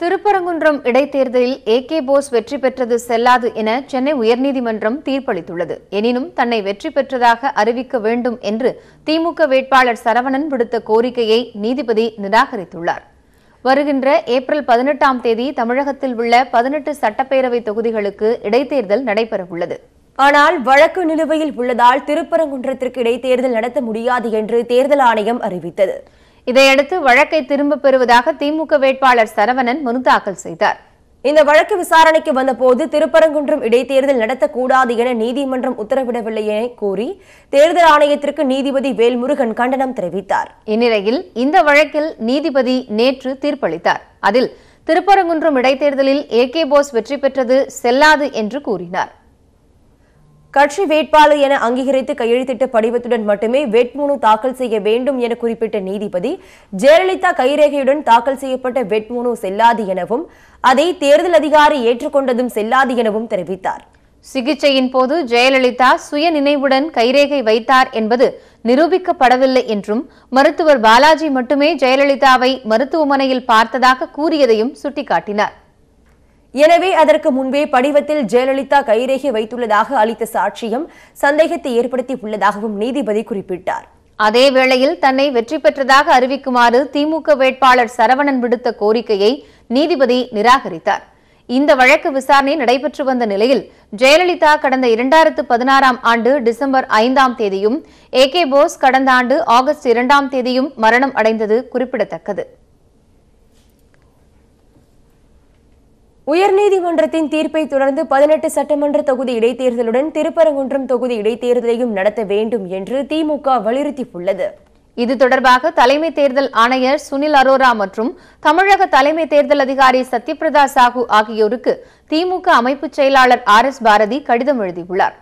திருப்பரங்குன்றம் இடைத்தேர்தலில் A K Bose வெற்றி பெற்றது செல்லாது என சென்னை உயர்நீதிமன்றம் தீர்ப்பளித்துள்ளது. எனினும் தன்னை வெற்றி பெற்றதாக அறிவிக்க வேண்டும் என்று திமுக வேட்பாளர் சரவணன் விடுத்த கோரிக்கையை நீதிபதி நிராகரித்துள்ளார். வருகின்ற ஏப்ரல் பதினெட்டாம் தேதி தமிழகத்தில் உள்ள பதினெட்டு சட்டப்பேரவை தொகுதிகளுக்கு இடைத்தேர்தல் நடைபெறவுள்ளது. ஆனால் வழக்கு நிலுவையில் உள்ளதால் திருப்பரங்குன்றத்திற்கு இடைத்தேர்தல் நடத்த முடியாது என்று தேர்தல் ஆணையம் அறிவித்தது. இதையடுத்து வழக்கை திரும்பப் பெறுவதாக திமுக வேட்பாளர் சரவணன் மனு தாக்கல் செய்தார். இந்த வழக்கு விசாரணைக்கு வந்தபோது திருப்பரங்குன்றம் இடைத்தேர்தல் நடத்தக்கூடாது என நீதிமன்றம் உத்தரவிடவில்லை என கூறி தேர்தல் ஆணையத்திற்கு நீதிபதி வேல்முருகன் கண்டனம் தெரிவித்தார். இந்நிலையில் இந்த வழக்கில் நீதிபதி நேற்று தீர்ப்பளித்தார். அதில் திருப்பரங்குன்றம் இடைத்தேர்தலில் ஏ கே போஸ் வெற்றி பெற்றது செல்லாது என்று கூறினார். கட்சி வேட்பாளர் என அங்கீகரித்து கையெழுத்திட்ட படிவத்துடன் மட்டுமே வேட்புமனு தாக்கல் செய்ய வேண்டும் என குறிப்பிட்ட நீதிபதி ஜெயலலிதா கைரேகையுடன் தாக்கல் செய்யப்பட்ட வேட்புமனு செல்லாது எனவும் அதை தேர்தல் அதிகாரி ஏற்றுக்கொண்டதும் செல்லாது எனவும் தெரிவித்தார். சிகிச்சையின் போது ஜெயலலிதா சுய நினைவுடன் கைரேகை வைத்தார் என்பது நிரூபிக்கப்படவில்லை என்றும் மருத்துவர் பாலாஜி மட்டுமே ஜெயலலிதாவை மருத்துவமனையில் பார்த்ததாக கூறியதையும் சுட்டிக்காட்டினார். எனவே அதற்கு முன்பே படிவத்தில் ஜெயலலிதா கைரேகை வைத்துள்ளதாக அளித்த சாட்சியம் சந்தேகத்தை ஏற்படுத்தி உள்ளதாகவும் நீதிபதி குறிப்பிட்டார். அதே வேளையில் தன்னை வெற்றி பெற்றதாக அறிவிக்குமாறு திமுக வேட்பாளர் சரவணன் விடுத்த கோரிக்கையை நீதிபதி நிராகரித்தார். இந்த வழக்கு விசாரணை நடைபெற்று வந்த நிலையில் ஜெயலலிதா கடந்த இரண்டாயிரத்து பதினாறாம் ஆண்டு டிசம்பர் ஐந்தாம் தேதியும் ஏ கே போஸ் கடந்த ஆண்டு ஆகஸ்ட் இரண்டாம் தேதியும் மரணம் அடைந்தது குறிப்பிடத்தக்கது. உயர்நீதிமன்றத்தின் தீர்ப்பை தொடர்ந்து பதினெட்டு சட்டமன்ற தொகுதி இடைத்தேர்தலுடன் திருப்பரங்குன்றம் தொகுதி இடைத்தேர்தலையும் நடத்த வேண்டும் என்று திமுக வலியுறுத்தியுள்ளது. இது தொடர்பாக தலைமை தேர்தல் ஆணையர் சுனில் அரோரா மற்றும் தமிழக தலைமை தேர்தல் அதிகாரி சத்யபிரதா சாஹூ ஆகியோருக்கு திமுக அமைப்புச் செயலாளர் ஆர் எஸ் பாரதி கடிதம் எழுதியுள்ளார்.